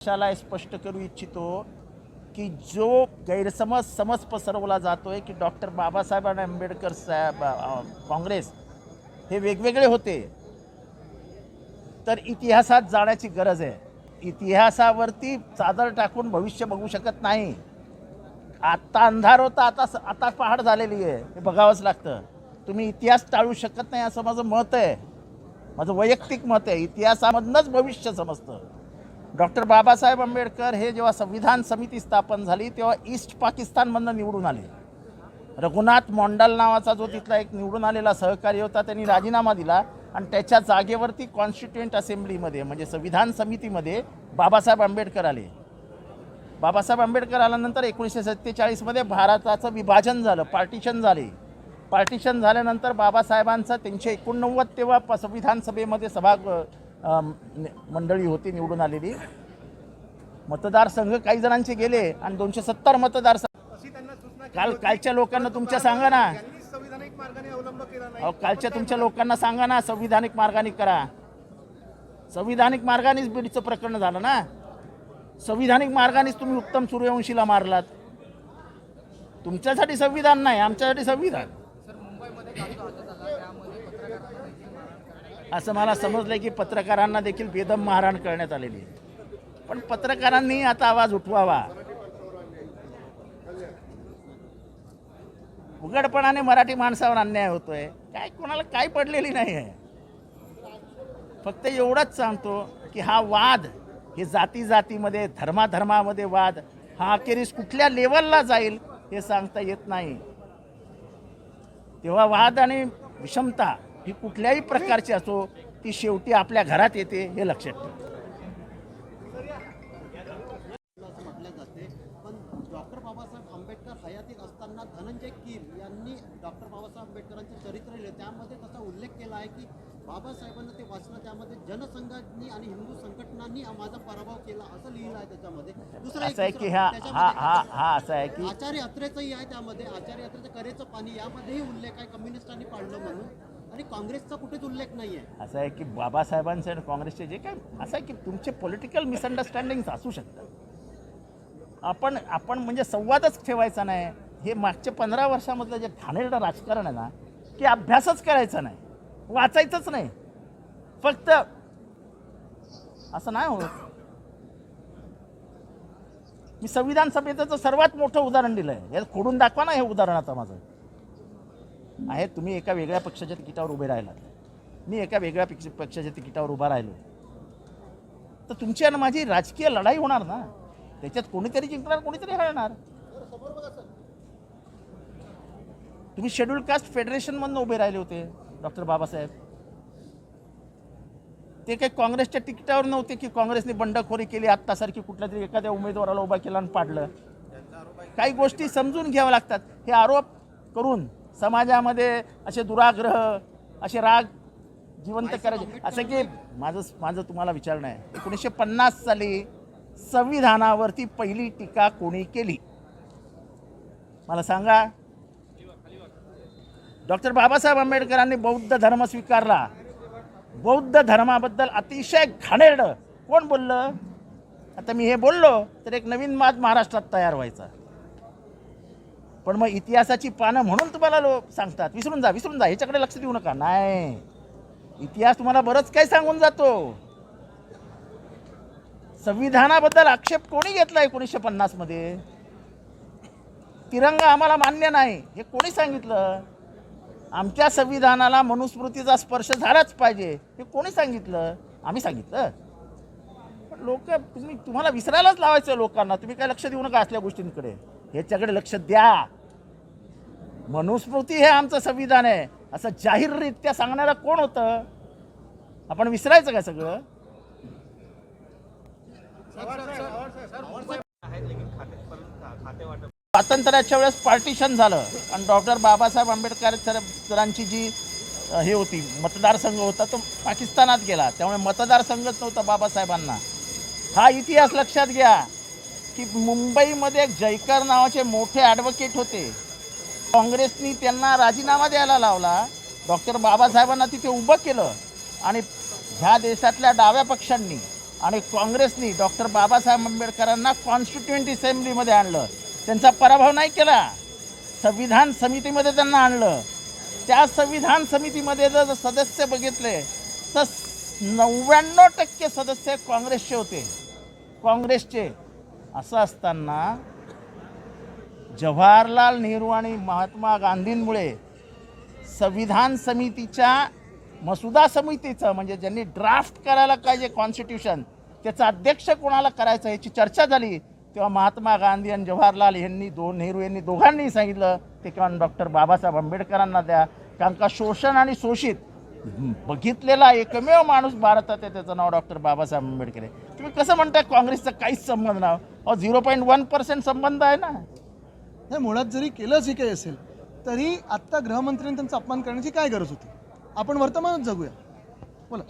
पक्षाला स्पष्ट करू इच्छितो की जो गैरसमज समज पसरवला जातोय की डॉक्टर बाबासाहेब आणि आंबेडकर साहेब काँग्रेस हे वेगवेगळे होते तर इतिहासात जाण्याची गरज आहे. इतिहासावरती चादर टाकून भविष्य बघू शकत नाही. आत्ता अंधार होता आता आता पहाड झालेली आहे. हे बघावंच लागतं. तुम्ही इतिहास टाळू शकत नाही असं माझं मत आहे. माझं वैयक्तिक मत आहे. इतिहासामधनंच भविष्य समजतं. डॉक्टर बाबासाहेब आंबेडकर हे जेव्हा संविधान समिती स्थापन झाली तेव्हा ईस्ट पाकिस्तानमधनं निवडून आले. रघुनाथ मोंडाल नावाचा जो तिथला एक निवडून आलेला सहकारी होता त्यांनी राजीनामा दिला आणि त्याच्या जागेवरती कॉन्स्टिट्युएंट असेंब्लीमध्ये म्हणजे संविधान समितीमध्ये बाबासाहेब आंबेडकर आले. बाबासाहेब आंबेडकर आल्यानंतर एकोणीसशे सत्तेचाळीसमध्ये भारताचं विभाजन झालं पार्टिशन झाले. पार्टिशन झाल्यानंतर बाबासाहेबांचं त्यांचे एकोणनव्वद तेव्हा प- संविधान सभेमध्ये सभा मंडळी होती निवडून आलेली. मतदारसंघ काही जणांचे गेले आणि दोनशे सत्तर मतदारसंघ केली. कालच्या लोकांना तुमच्या सांगा ना. अहो कालच्या तुमच्या लोकांना सांगा ना संविधानिक मार्गाने करा. संविधानिक मार्गानेच बीडचं प्रकरण झालं ना. संविधानिक मार्गानेच तुम्ही उत्तम सूर्यवंशीला मारलात. तुमच्यासाठी संविधान नाही आमच्यासाठी संविधान. असं मला समजलं की पत्रकारांना देखील बेदम मारहाण करण्यात आलेली आहे. पण पत्रकारांनी आता आवाज उठवावा. उघडपणाने मराठी माणसावर अन्याय होतोय. काय कोणाला काय पडलेली नाही आहे. फक्त एवढंच सांगतो की हा वाद हे जाती जातीमध्ये धर्माधर्मामध्ये वाद हा अखेरीस कुठल्या लेवलला जाईल हे सांगता येत नाही. तेव्हा वाद आणि विषमता ही कुठल्याही प्रकारची असो ती शेवटी आपल्या घरात येते हे लक्षात ठेवा. डॉक्टर बाबासाहेब आंबेडकर हयातीत असताना धनंजय कीर यांनी डॉक्टर बाबासाहेब आंबेडकरांचे चरित्र लिहिले. त्यामध्ये तसा उल्लेख केला आहे की बाबासाहेबांना ते वाचलं त्यामध्ये जनसंघांनी आणि हिंदू संघटनांनी माझा पराभव केला असं लिहिलं आहे त्याच्यामध्ये. दुसरं एक असं आहे की दुसरं- हा हा त्याच्यामध्ये हा हा असं आहे की आचार्य अत्रेचंही आहे त्यामध्ये. आचार्य अत्रेचं करेचं पाणी यामध्येही उल्लेख आहे. कम्युनिस्टांनी पाळलं म्हणून. आणि काँग्रेसचा कुठेच उल्लेख नाही आहे असं आहे की बाबासाहेबांचे आणि काँग्रेसचे जे काय असं आहे की तुमचे पॉलिटिकल मिसअंडरस्टँडिंग असू शकतात. आपण आपण म्हणजे संवादच ठेवायचा नाही. हे मागच्या पंधरा वर्षामधलं जे घाणेरडं राजकारण आहे ना की अभ्यासच करायचा नाही. वाचायचंच नाही. फक्त असं नाही होत. मी संविधान सभेचं सर्वात मोठं उदाहरण दिलं आहे हे खोडून दाखवा ना हे उदाहरण आता माझं. आहे तुम्ही एका वेगळ्या पक्षाच्या तिकिटावर उभे राहिलात. मी एका वेगळ्या पक्ष पक्षाच्या तिकिटावर उभा राहिलो. तर तुमची आणि माझी राजकीय लढाई होणार ना? त्याच्यात कोणीतरी जिंकणार कोणीतरी हरणार? तुम्ही शेड्यूल कास्ट फेडरेशनमधनं उभे राहिले होते डॉक्टर बाबासाहेब. ते काही काँग्रेसच्या तिकिटावर नव्हते की काँग्रेसने बंडखोरी केली आत्तासारखी कुठल्या तरी एखाद्या उमेदवाराला उभा केला आणि पाडलं? काही गोष्टी समजून घ्याव्या लागतात. हे आरोप करून समाजामध्ये असे दुराग्रह असे राग जिवंत करायचे. असं की माझं माझं तुम्हाला विचारणं आहे एकोणीसशे पन्नास साली संविधानावरती पहिली टीका कोणी केली? मला सांगा. डॉक्टर बाबासाहेब आंबेडकरांनी बौद्ध धर्म स्वीकारला. बौद्ध धर्माबद्दल अतिशय घाणेरडं. कोण बोललं? आता मी हे बोललो तर एक नवीन मात महाराष्ट्रात तयार व्हायचा. पण मग इतिहासाची पानं म्हणून तुम्हाला लोक सांगतात. विसरून जा विसरून जा. ह्याच्याकडे लक्ष देऊ नका. नाही. इतिहास तुम्हाला बरंच काही सांगून जातो. संविधानाबद्दल आक्षेप कोणी घेतला एकोणीसशे पन्नासमध्ये? तिरंगा आम्हाला मान्य नाही. हे कोणी सांगितलं? आमच्या संविधानाला मनुस्मृतीचा स्पर्श झालाच पाहिजे. हे कोणी सांगितलं? आम्ही सांगितलं. पण लोक तुम्ही तुम्हाला विसरायलाच लावायचं लोकांना. तुम्ही काय लक्ष देऊ नका असल्या गोष्टींकडे. ह्याच्याकडे लक्ष द्या. मनुस्मृती हे आमचं संविधान आहे. असं जाहीररित्या सांगणारं कोण होतं? आपण विसरायचं का सगळं? स्वातंत्र्याच्या वेळेस पार्टिशन झालं. आणि डॉक्टर बाबासाहेब आंबेडकर सरांची जी हे होती मतदारसंघ होता तो पाकिस्तानात गेला. त्यामुळे मतदारसंघच नव्हता बाबासाहेबांना. हा इतिहास लक्षात घ्या की मुंबईमध्ये एक जयकर नावाचे मोठे ॲडव्होकेट होते. काँग्रेसनी त्यांना राजीनामा द्यायला लावला. डॉक्टर बाबासाहेबांना तिथे उभं केलं. आणि ह्या देशातल्या डाव्या पक्षांनी आणि काँग्रेसनी डॉक्टर बाबासाहेब आंबेडकरांना कॉन्स्टिट्युएंट असेंब्लीमध्ये आणलं. त्यांचा पराभव नाही केला. संविधान समितीमध्ये त्यांना आणलं. त्या संविधान समितीमध्ये जर सदस्य बघितले तर नव्याण्णव टक्के सदस्य काँग्रेसचे होते. काँग्रेसचे. असं असताना जवाहरलाल नेहरू आणि महात्मा गांधींमुळे संविधान समितीच्या मसुदा समितीचं म्हणजे ज्यांनी ड्राफ्ट करायला पाहिजे कॉन्स्टिट्यूशन त्याचा अध्यक्ष कोणाला करायचं याची चर्चा झाली. तेव्हा महात्मा गांधी आणि जवाहरलाल यांनी दोन नेहरू यांनी दोघांनी सांगितलं ते कारण डॉक्टर बाबासाहेब आंबेडकरांना द्या. कारण का शोषण आणि शोषित बघितलेला एकमेव माणूस भारतात आहे त्याचं नाव डॉक्टर बाबासाहेब आंबेडकर आहे. तुम्ही कसं म्हणताय काँग्रेसचा काहीच संबंध नाही? अहो झिरो पॉईंट वन पर्सेंट संबंध आहे ना. नाही मुळात जरी केलंच ही काही असेल तरी आत्ता गृहमंत्र्यांनी त्यांचा अपमान करण्याची काय गरज होती? आपण वर्तमानच जगूया. बोला.